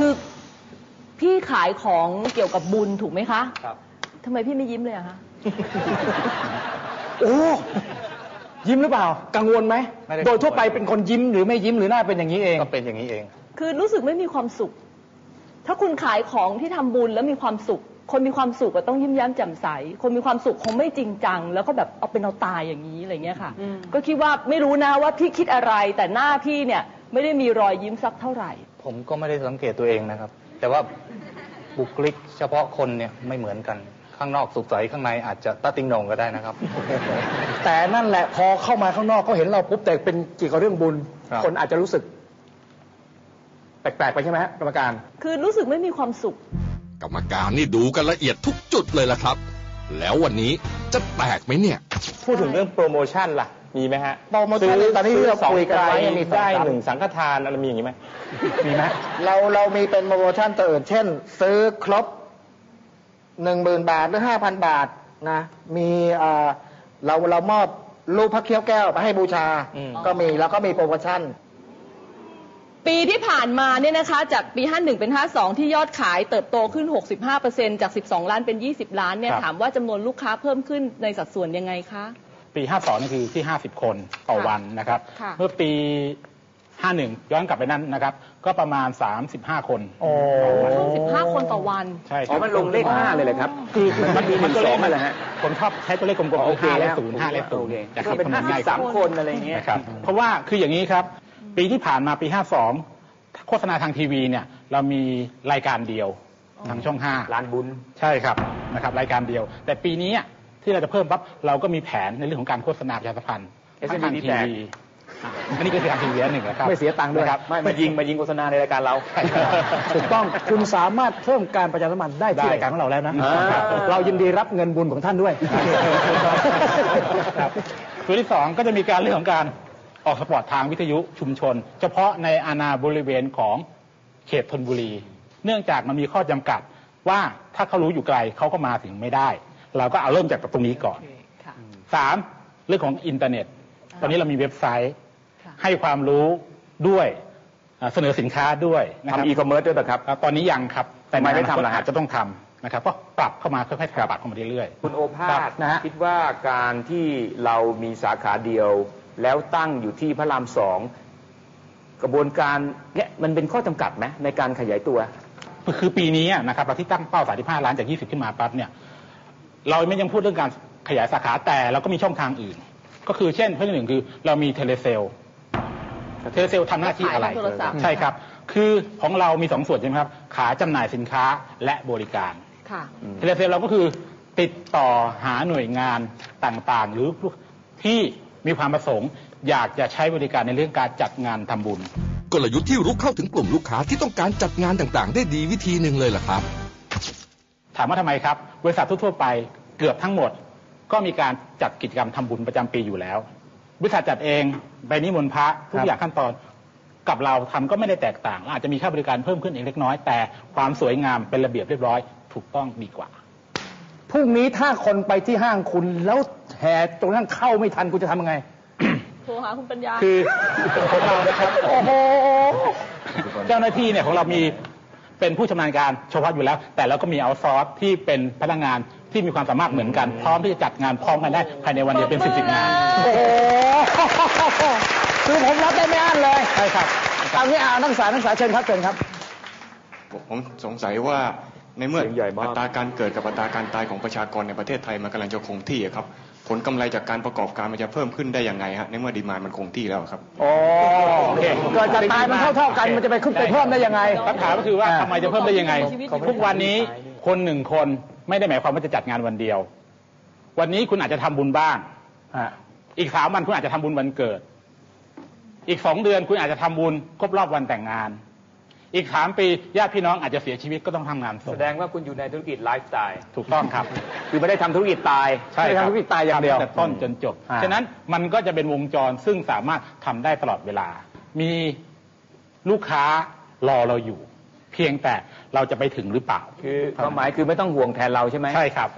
คือพี่ขายของเกี่ยวกับบุญถูกไหมคะครับ ทำไมพี่ไม่ยิ้มเลยอะคะ โอ้ยิ้มหรือเปล่า กังวลไหมไม่ได้โดยทั่วไปเป็นคนยิ้มหรือไม่ยิ้มหรือหน้าเป็นอย่างนี้เอง ก็เป็นอย่างนี้เอง คือรู้สึกไม่มีความสุข ถ้าคุณขายของที่ทำบุญแล้วมีความสุข คนมีความสุขก็ต้องยิ้มแย้มแจ่มใส คนมีความสุขคงไม่จริงจัง แล้วก็แบบเอาเป็นเอาตายอย่างนี้อะไรเงี้ยค่ะ ก็คิดว่าไม่รู้นะว่าพี่คิดอะไร แต่หน้าพี่เนี่ยไม่ได้มีรอยยิ้มสักเท่าไหร่ ผมก็ไม่ได้สังเกตตัวเองนะครับ แต่ว่าบุคลิกเฉพาะคนเนี่ยไม่เหมือนกัน ข้างนอกสุขใสข้างในอาจจะตาติงโหนงก็ได้นะครับ แต่นั่นแหละพอเข้ามาข้างนอกเขาเห็นเราปุ๊บแต่เป็นเกี่ยวกับเรื่องบุญ ครับ คนอาจจะรู้สึก แปลกๆไปใช่ไหมฮะกรรมการ คือรู้สึกไม่มีความสุข กรรมการนี่ดูกันละเอียดทุกจุดเลยล่ะครับ แล้ววันนี้จะแตกไหมเนี่ย พูดถึงเรื่องโปรโมชั่นล่ะ มีไหมฮะโปรโมชั่นซื้ตอนนี้ที่เราสองคุยกันไว้ใบมีสองได้สาม หนึ่งสังฆทานอะไรมีอย่างนี้ไหม มีไหมเราเรามีเป็นโปรโมชั่นตัวอื่นเช่น ซื้อครบหนึ่งหมื่นบาทหรือห้าพันบาทนะมีเอ่อเราเรามอบรูปพระเคี้ยวแก้วไปให้บูชา อืม ก็มีแล้วก็มีโปรโมชั่น ปีที่ผ่านมาเนี่ยนะคะ จากปี 51 เป็น 52 ที่ยอดขายเติบโตขึ้น 65%จาก 12 ล้านเป็น 20 ล้านเนี่ยครับ ถามว่าจำนวนลูกค้าเพิ่มขึ้นในสัดส่วนยังไงคะ ปี 52 นี่คือที่ 50 คนต่อค่ะวันนะครับ ค่ะ เมื่อปี 51 ย้อนกลับไปนั้นนะครับ ก็ประมาณ 35 คนโอ้เพิ่ม15 คนต่อวัน ใช่คอ๋รัอบมันลงเลขห้าเลยเลยครับคือมันมีมันก็สเลองขนั่นแหแหละละฮะฮะคนชอบใช้ตัวเลขกลมๆโอคือเค5และแล้ว0 5และโอเค0จะก็คิดเป็นคำนวณง่ายกสาว่ามคนอะไรเงี้ย นะครับ เพราะว่าคืออย่างนี้ครับ ปีที่ผ่านมาปี 52 โฆษณาทางทีวีเนี่ย เรามีรายการเดียวทางช่อง 5 ร้านบุญ ใช่ครับนะครับรายการเดียว แต่ปีนี้อะ ที่เราจะเพิ่มปั๊บเราก็มีแผนในเรื่องของการโฆษณาประชาสัมพันธ์ SME ทั้งทางที่ทีแตกวีอะอันนี้ก็คือทางทีวีอันหนึ่งนะครับ ไม่เสียตังค์ด้วยนะครับไม่มายิงมายิงโฆษณาในรายการเรา ถูกต้องคุณสามารถเพิ่มการประชาสัมพันธ์ได้ที่ได้รายการของเราแล้วนะอ่า เรายินดีรับเงินบุญของท่านด้วย ครับตัวที่สองก็จะมีการเรื่องของการออกสปอร์ตทางวิทยุชุมชน เฉพาะในอาณาบริเวณของเขตธนบุรี เนื่องจากมันมีข้อจำกัดว่าถ้าเขารู้อยู่ไกลเขาก็มาถึงไม่ได้ เราก็เอาเริ่มจากตรงนี้ก่อนค่ะสามเรื่องของอินเทอร์เน็ต ตอนนี้เรามีเว็บไซต์ค่ะให้ความรู้ด้วยอ่าเสนอสินค้าด้วยนะครับทำอีคอมเมิร์ซด้วยเหรอครับอ่าตอนนี้ยังครับ แต่ทำไมไม่ทำในอนาคตล่ะฮะอาจจะต้องทำนะครับก็ปรับเข้ามาค่อยๆปรับเข้ามาเรื่อยๆ คุณโอภาครัสบนะฮะคิดว่าการที่เรามีสาขาเดียว แล้วตั้งอยู่ที่พระรามสองกระบวนการเนี่ยมันเป็นข้อจำกัดไหมในการขยายตัว คือปีนี้อะนะครับเราที่ตั้งเป้า 35 ล้านจาก 20 ขึ้นมาปั๊บเนี่ย เราไม่ยังพูดเรื่องการขยายสาขาแต่เราก็มีช่องทางอื่น ก็คือเช่นข้อที่หนึ่งคือเรามีเทเลเซลเทเลเซลทำหน้าที่อะไร ขายทางโทรศัพท์ ใช่ครับ คือของเรามีสองส่วนใช่ไหมครับ ขายจำหน่ายสินค้าและบริการ ค่ะ เทเลเซลเราก็คือติดต่อหาหน่วยงานต่างๆ หรือที่มีความประสงค์ อยากจะใช้บริการในเรื่องการจัดงานทำบุญ กลยุทธ์ที่รุกเข้าถึงกลุ่มลูกค้าที่ต้องการจัดงานต่างๆ ได้ดีวิธีหนึ่งเลยล่ะครับ ถามว่าทำไมครับ บริษัททั่วๆไปเกือบทั้งหมด ก็มีการจัดกิจกรรมทำบุญประจำปีอยู่แล้ว บริษัทจัดเองใบนิมนต์พระทุกอย่างขั้นตอนกับเราทำก็ไม่ได้แตกต่างและอาจจะมีค่าบริการเพิ่มขึ้นเองเล็กน้อย แต่ความสวยงามเป็นระเบียบเรียบร้อย ถูกต้องดีกว่าพรุ่งนี้ถ้าคนไปที่ห้างคุณแล้วแห่ตรงนั้นเข้าไม่ทันคุณจะทำยังไงโทรหาคุณปัญญาคือของเรานะครับโอ้โหเจ้าหน้าที่เนี่ยของเรามี เป็นผู้ชำนาญการเฉพาะอยู่แล้ว แต่เราก็มีเอาซอร์สที่เป็นพนักงานที่มีความสามารถเหมือนกัน พร้อมที่จะจัดงานพร้อมกันได้ภายในวันเดียวเป็นสิบสิบงานโอ้โหคือผมรับได้ไม่อั้นเลยใช่ครับเอางี้เอานักศึกษานักศึกษาเชิญครับเชิญครับ ผมสงสัยว่า ในเมื่อเสียงใหญ่มากอัตราการเกิดกับอัตราการตายของประชากรในประเทศไทยมันกำลังจะคงที่อะครับผลกำไรจากการประกอบการมันจะเพิ่มขึ้นได้ยังไงฮะในเมื่อดีมานมันคงที่แล้วครับโอ้เกิดจะตายมันเท่าเท่าๆกันมันจะไปขึ้นไปเพิ่มได้ยังไงคำถามก็คือว่าอ่าทำไมจะเพิ่มได้ยังไงชีวิตทุกวันนี้คนหนึ่งคนไม่ได้หมายความว่าจะจัดงานวันเดียว วันนี้คุณอาจจะทำบุญบ้างอะอีกสามวันคุณอาจจะทำบุญวันเกิด อีกสองเดือนคุณอาจจะทำบุญครบรอบวันแต่งงาน อีกสามปีญาติพี่น้องอาจจะเสียชีวิตก็ต้องทำงานศพแสดงว่าคุณอยู่ในธุรกิจไลฟ์สไตล์ถูกต้องครับ คือไม่ได้ทำธุรกิจตายใช่ครับไม่ทำธุรกิจตายอย่างเดียว ทำตั้งแต่ต้นจนจบ อ่า ฉะนั้นมันก็จะเป็นวงจรซึ่งสามารถทำได้ตลอดเวลา มีลูกค้ารอเราอยู่ เพียงแต่เราจะไปถึงหรือเปล่า คือความหมายคือไม่ต้องห่วงแทนเราใช่ไหม ใช่ครับ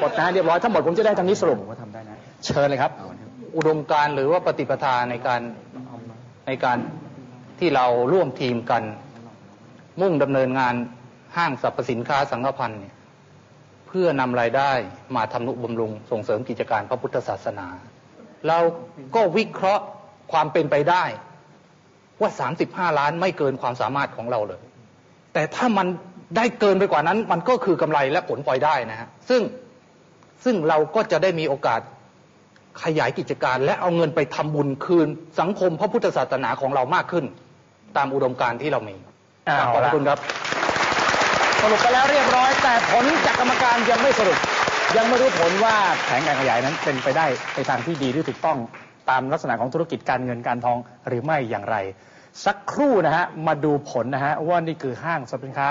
หมดนะเรียบร้อยถ้าหมดผมจะได้ทางนี้สรุปว่าทำได้นะ เชิญเลยครับ อุดมการณ์หรือว่าปฏิปทาในการในการ ที่เราร่วมทีมกัน มุ่งดำเนินงานห้างสรรพสินค้าสังฆพันธ์เนี่ยเพื่อนำรายได้มาทำนุบำรุงส่งเสริมกิจการพระพุทธศาสนา เราก็วิเคราะห์ความเป็นไปได้ว่า 35 ล้านไม่เกินความสามารถของเราเลย แต่ถ้ามันได้เกินไปกว่านั้น มันก็คือกำไรและผลพลอยได้นะฮะซึ่งซึ่งเราก็จะได้มีโอกาสขยายกิจการ และเอาเงินไปทำบุญคืนสังคมพระพุทธศาสนาของเรามากขึ้น ตามอุดมการณ์ที่เรามีเอาขอบละคุณครับ สรุปไปแล้วเรียบร้อย แต่ผลจากกรรมการยังไม่สรุป ยังไม่รู้ผลว่าแผนการขยายนั้นเป็นไปได้ในทางที่ดีหรือถูกต้องตามลักษณะของธุรกิจการเงินการทองหรือไม่อย่างไร สักครู่นะฮะมาดูผลนะฮะว่านี่คือห้างสรรพสินค้า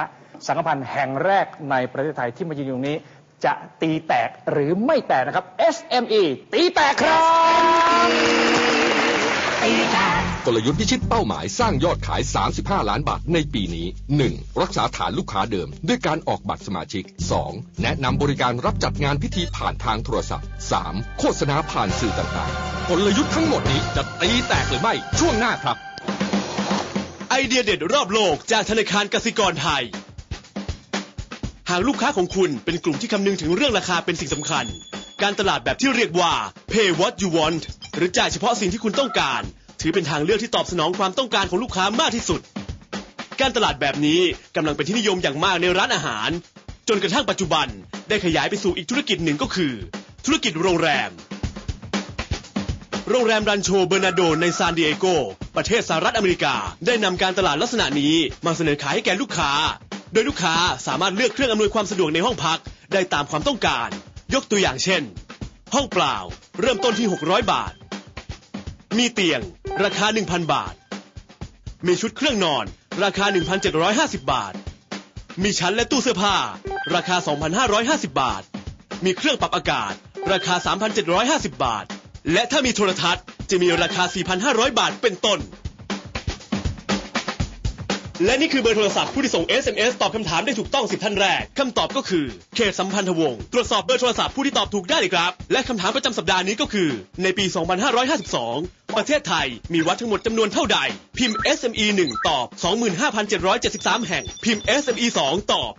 สังฆพันธ์แห่งแรกในประเทศไทยที่มายืนอยู่ตรงนี้ จะตีแตกหรือไม่แตกนะครับ SME ตีแตกครับ กลยุทธ์พิชิตเป้าหมายสร้างยอดขาย 35 ล้านบาทในปีนี้ 1. รักษาฐานลูกค้าเดิม ด้วยการออกบัตรสมาชิก 2. แนะนำบริการรับจัดงานพิธีผ่านทางโทรศัพท์ 3. โฆษณาผ่านสื่อต่างๆ กลยุทธ์ทั้งหมดนี้จะตีแตกหรือไม่ช่วงหน้าครับ ไอเดียเด็ดรอบโลกจากธนาคารกสิกรไทย หากลูกค้าของคุณเป็นกลุ่มที่คำนึงถึงเรื่องราคาเป็นสิ่งสำคัญ การตลาดแบบที่เรียกว่า pay what you want หรือจ่ายเฉพาะสิ่งที่คุณต้องการ ถือเป็นทางเลือกที่ตอบสนองความต้องการของลูกค้ามากที่สุด การตลาดแบบนี้กำลังเป็นที่นิยมอย่างมากในร้านอาหาร จนกระทั่งปัจจุบันได้ขยายไปสู่อีกธุรกิจหนึ่งก็คือ ธุรกิจโรงแรม โรงแรมรันโชเบอร์นาโดในซานดิเอโกประเทศสหรัฐอเมริกา ได้นำการตลาดลักษณะนี้มาเสนอขายให้แก่ลูกค้า โดยลูกค้าสามารถเลือกเครื่องอำนวยความสะดวกในห้องพักได้ตามความต้องการ ยกตัวอย่างเช่น ห้องเปล่า เริ่มต้นที่ 600 บาท มีเตียง ราคา 1,000 บาท มีชุดเครื่องนอน ราคา 1,750 บาท มีชั้นและตู้เสื้อผ้า ราคา 2,550 บาท มีเครื่องปรับอากาศ ราคา 3,750 บาท และถ้ามีโทรทัศน์จะมีราคา 4,500 บาทเป็นต้น และนี่คือเบอร์โทรศัพท์ผู้ที่ส่ง SMS ตอบคำถามได้ถูกต้อง 10 ท่านแรก คำตอบก็คือเขตสัมพันธวงศ์ตรวจสอบเบอร์โทรศัพท์ผู้ที่ตอบถูกได้เลยครับ และคำถามประจำสัปดาห์นี้ก็คือ ในปี 2552 ประเทศไทยมีวัดทั้งหมดจำนวนเท่าใด พิมพ์ SME 1 ตอบ 25,773 แห่ง พิมพ์ SME 2 ตอบ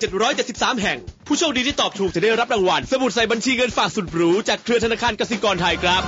35,773 แห่ง ผู้โชคดีที่ตอบถูกจะได้รับรางวัล สมุดใส่บัญชีเงินฝากสุดหรูจากเครือธนาคารกสิกรไทยครับ